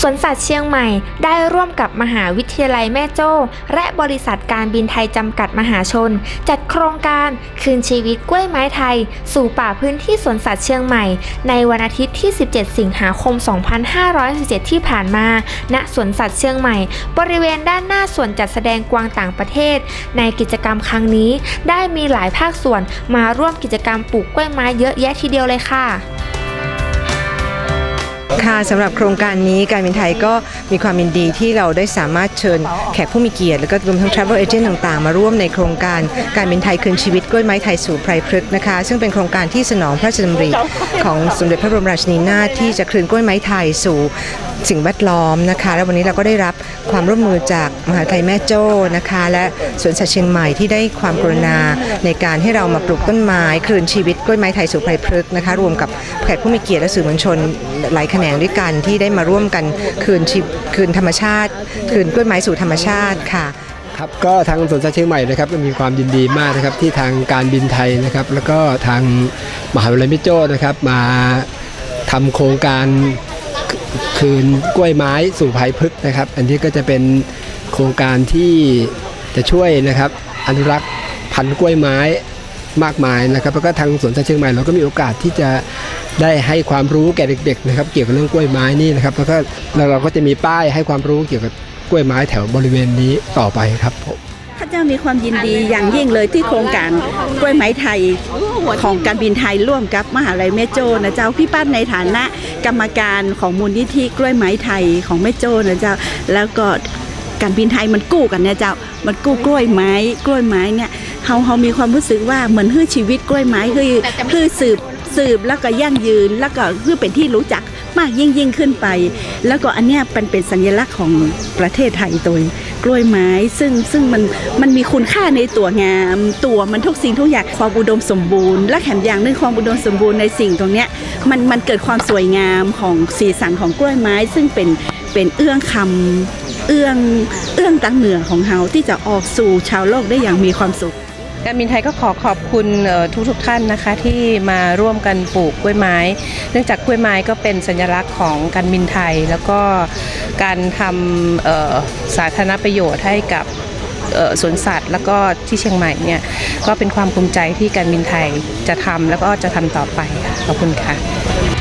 สวนสัตว์เชียงใหม่ได้ร่วมกับมหาวิทยาลัยแม่โจ้ และบริษัทการบินไทยจำกัดมหาชน จัดโครงการคืนชีวิตกล้วยไม้ไทย สู่ป่าพื้นที่สวนสัตว์เชียงใหม่ ในวันอาทิตย์ที่ 17 สิงหาคม 2567ที่ผ่านมา ณสวนสัตว์เชียงใหม่ บริเวณด้านหน้าส่วนจัดแสดงกวางต่างประเทศ ในกิจกรรมครั้งนี้ได้มีหลายภาคส่วนมาร่วมกิจกรรมปลูกกล้วยไม้เยอะแยะทีเดียวเลยค่ะ ค่ะสำหรับโครงการนี้การบินไทยก็มีความยินดีที่เราได้สามารถเชิญแขกผู้มีเกียรติ แล้วก็รวมทั้ง Travel Agent ต่างๆ มาร่วมในโครงการการบินไทยคืนชีวิตกล้วยไม้ไทยสู่ไพรพฤกษ์นะคะ ซึ่งเป็นโครงการที่สนองพระราชดำริของสมเด็จพระบรมราชินีนาถที่จะคืนกล้วยไม้ไทยสู่สิ่งแวดล้อมนะคะ และวันนี้เราก็ได้รับความร่วมมือจากมหาวิทยาลัยแม่โจ้นะคะ และสวนสัตว์เชียงใหม่ที่ได้ความกรุณาในการให้เรามาปลูกต้นไม้คืนชีวิตกล้วยไม้ไทยสู่ไพรพฤกษ์นะคะ รวมกับแขกผู้มีเกียรติและสื่อมวลชนหลายแขนงด้วยกันที่ได้มาร่วมกันคืนชีพคืนธรรมชาติ คืนกล้วยไม้สู่ธรรมชาติค่ะครับก็ทางสวนสัตว์เชียงใหม่นะครับก็มีความยินดีมากนะครับที่ทางการบินไทยนะครับ แล้วก็ทางมหาวิทยาลัยมิโจ้นะครับ มาทำโครงการคืนกล้วยไม้สู่ภัยพฤกษ์นะครับ อันนี้ก็จะเป็นโครงการที่จะช่วยนะครับอนุรักษ์พันธุ์กล้วยไม้มากมายนะครับ แล้วก็ทางสวนสัตว์เชียงใหม่เราก็มีโอกาสที่จะ ได้ให้ความรู้แก่เด็กๆนะครับเกี่ยวกับเรื่องกล้วยไม้นี่นะครับแล้วก็เราก็จะมีป้ายให้ความรู้เกี่ยวกับกล้วยไม้แถวบริเวณนี้ต่อไปครับผมข้าเจ้ามีความยินดีอย่างยิ่งเลยที่โครงการกล้วยไม้ไทยของการบินไทยร่วมกับมหาลัยแม่โจ้นะเจ้าพี่ป้านในฐานะกรรมการของมูลนิธิกล้วยไม้ไทยของแม่โจ้นะเจ้าแล้วก็การบินไทยมันกู้กันเนี่ยเจ้ามันกู้กล้วยไม้กล้วยไม้เนี่ยเฮาเฮามีความรู้สึกว่าเหมือนฮื้อชีวิตกล้วยไม้คือคือสืบ สืบแล้วก็ยั่งยืนแล้วก็คือเป็นที่รู้จักมากยิ่งยิ่งขึ้นไป แล้วก็อันเนี้ยเป็นเป็นสัญลักษณ์ของประเทศไทยตัวกล้วยไม้ซึ่งซึ่งมันมันมีคุณค่าในตัวงาม ตัวมันทุกสิ่งทุกอย่างความอุดมสมบูรณ์ และแถมอย่างนึงความอุดมสมบูรณ์ในสิ่งตรงเนี้ยมันมันเกิดความสวยงามของสีสันของกล้วยไม้ ซึ่งเป็นเป็นเอื้องคำเอื้องเอื้องตังเหนือของเฮาที่จะออกสู่ชาวโลกได้อย่างมีความสุข การบินไทยก็ขอขอบคุณทุกทุกท่านนะคะที่มาร่วมกันปลูกกล้วยไม้ เนื่องจากกล้วยไม้ก็เป็นสัญลักษณ์ของการบินไทย แล้วก็การทำสาธารณประโยชน์ให้กับสวนสัตว์ แล้วก็ที่เชียงใหม่เนี่ยก็เป็นความภูมิใจที่การบินไทยจะทำแล้วก็จะทำต่อไปขอบคุณค่ะ